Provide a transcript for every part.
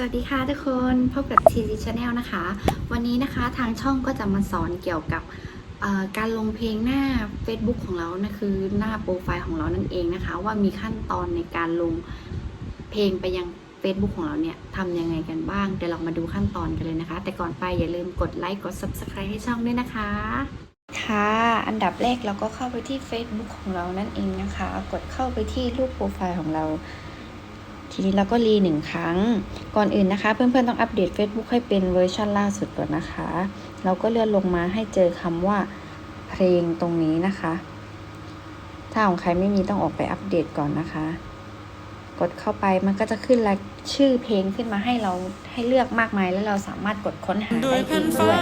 สวัสดีค่ะทุกคนพบกับ TG Channel นะคะ วันนี้นะคะทางช่องก็จะมาสอนเกี่ยวกับการลงเพลงหน้า Facebook ของเรานะคือหน้าโปรไฟล์ของเรานั่นเองนะคะ ว่ามีขั้นตอนในการลงเพลงไปยัง Facebook ของเราเนี่ยทำยังไงกันบ้างเดี๋ยวเรามาดูขั้นตอนกันเลยนะคะ แต่ก่อนไปอย่าลืมกดไลค์กด Subscribe ให้ช่องด้วยนะคะ ค่ะ อันดับแรกเราก็เข้าไปที่ Facebook ของเรานั่นเองนะคะ กดเข้าไปที่รูปโปรไฟล์ของเรา ทีนี้เราก็รีหนึ่งครั้ง ก่อนอื่นนะคะ เพื่อนๆต้องอัปเดต Facebook ให้เป็นเวอร์ชันล่าสุดก่อนนะคะ เราก็เลื่อนลงมาให้เจอคำว่าเพลงตรงนี้นะคะ ถ้าของใครไม่มีต้องออกไปอัปเดตก่อนนะคะ กดเข้าไปมันก็จะขึ้นรายชื่อเพลงขึ้นมาให้เราให้เลือกมากมายแล้วเราสามารถกดค้นหาได้เองด้วย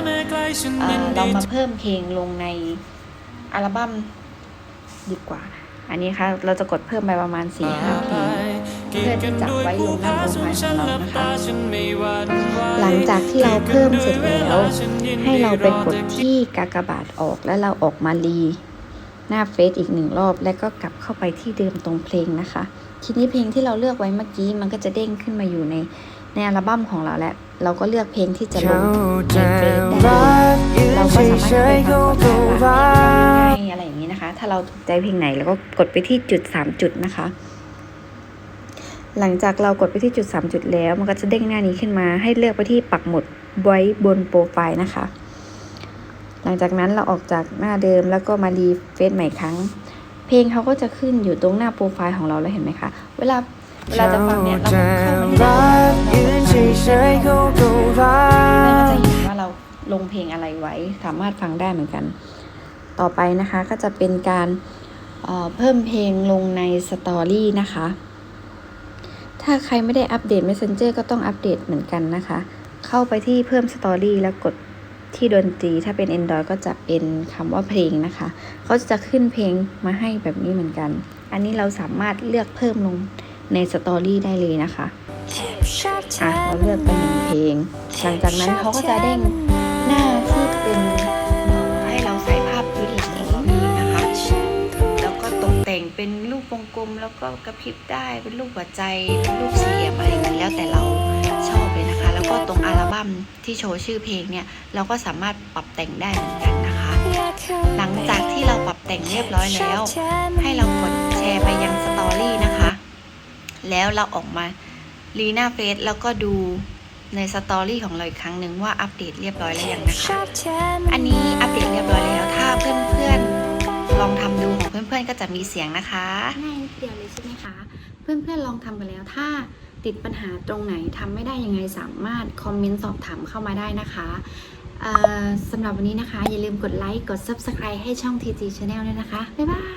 เออเรามาเพิ่มเพลงลงในอัลบั้มดีกว่า อันนี้ค่ะเราจะกดเพิ่มไปประมาณ4ี่ห้าเพลงเพื่อที่จะไว้ลงหน้าโปรไฟล์ของเรานะคะ หลังจากที่เราเพิ่มเสร็จแล้ว ให้เราไปกดที่กากบาทออกแล้วเราออกมารีหน้าเฟซอีกหนึ่งรอบ แล้วก็กลับเข้าไปที่เดิมตรงเพลงนะคะ ทีนี้เพลงที่เราเลือกไว้เมื่อกี้มันก็จะเด้งขึ้นมาอยู่ในในอัลบั้มของเราแล้ว เราก็เลือกเพลงที่จะลงในเฟซได้เลยเราก็สามารถไปทำต่อได้ง่ายๆอะไรอย่างนี้นะคะ ถ้าเราถูกใจเพลงไหนเราก็กดไปที่จุดสามจุดนะคะ หลังจากเรากดไปที่จุด3จุดแล้ว มันก็จะเด้งหน้านี้ขึ้นมา ให้เลือกไปที่ปักหมุดไว้บนโปรไฟล์นะคะ หลังจากนั้นเราออกจากหน้าเดิมแล้วก็มารีเฟซใหม่อีกครั้ง เพลงเขาก็จะขึ้นอยู่ตรงหน้าโปรไฟล์ของเราแล้วเห็นไหมคะ เวลาเวลาจะฟังเนี่ยเราก็เข้ามาที่ หน้าโปรไฟล์ของเรายืนเฉยๆเขาก็รัเพื่อนก็กจะเห็นว่าเราลงเพลงอะไรไว้สามารถฟังได้เหมือนกัน ต่อไปนะคะก็จะเป็นการเเพิ่มเพลงลงในสตอรี่นะคะ ถ้าใครไม่ได้อัปเดต Messenger ก็ต้องอัปเดตเหมือนกันนะคะ เข้าไปที่เพิ่มสตอรี่แล้วกดที่ดนตรีถ้าเป็น Android ก็จะเป็นคำว่าเพลงนะคะเขาจะขึ้นเพลงมาให้แบบนี้เหมือนกัน อันนี้เราสามารถเลือกเพิ่มลงในสตอรี่ได้เลยนะคะ อะเราเลือกไปหนึ่งเพลง หลังจากนั้นเขาก็จะเด้งหน้าที่เป็นให้เราใส่ภาพพื้นหลังของเพลงนะคะ แล้วก็ตกแต่งเป็นรูปวงกลมแล้วก็กระพริบได้เป็นรูปหัวใจเป็นรูปสี่เหลี่ยมอะไรอย่างนี้แล้วแต่เราชอบเลยนะคะ แล้วก็ตรงอัลบั้มที่โชว์ชื่อเพลงเนี่ยเราก็สามารถปรับแต่งได้เหมือนกันนะคะ หลังจากที่เราปรับแต่งเรียบร้อยแล้ว ให้เรากดแชร์ไปยังสตอรี่นะคะ แล้วเราออกมา รีหน้าเฟซแล้วก็ดูในสตอรี่ของเราอีกครั้งหนึ่งว่าอัปเดตเรียบร้อยแล้วยังนะคะ อันนี้อัปเดตเรียบร้อยแล้ว ถ้าเพื่อนๆลองทำดูของเพื่อนๆก็จะมีเสียงนะคะง่ายเดียวเลยใช่ไหมคะ เพื่อนๆลองทำกันแล้ว ถ้าติดปัญหาตรงไหนทำไม่ได้ยังไงสามารถคอมเมนต์สอบถามเข้ามาได้นะคะเอ่อสำหรับวันนี้นะคะ อย่าลืมกดไลค์ กด Subscribe ให้ช่อง TG Channel ด้วยนะคะ บ๊ายบาย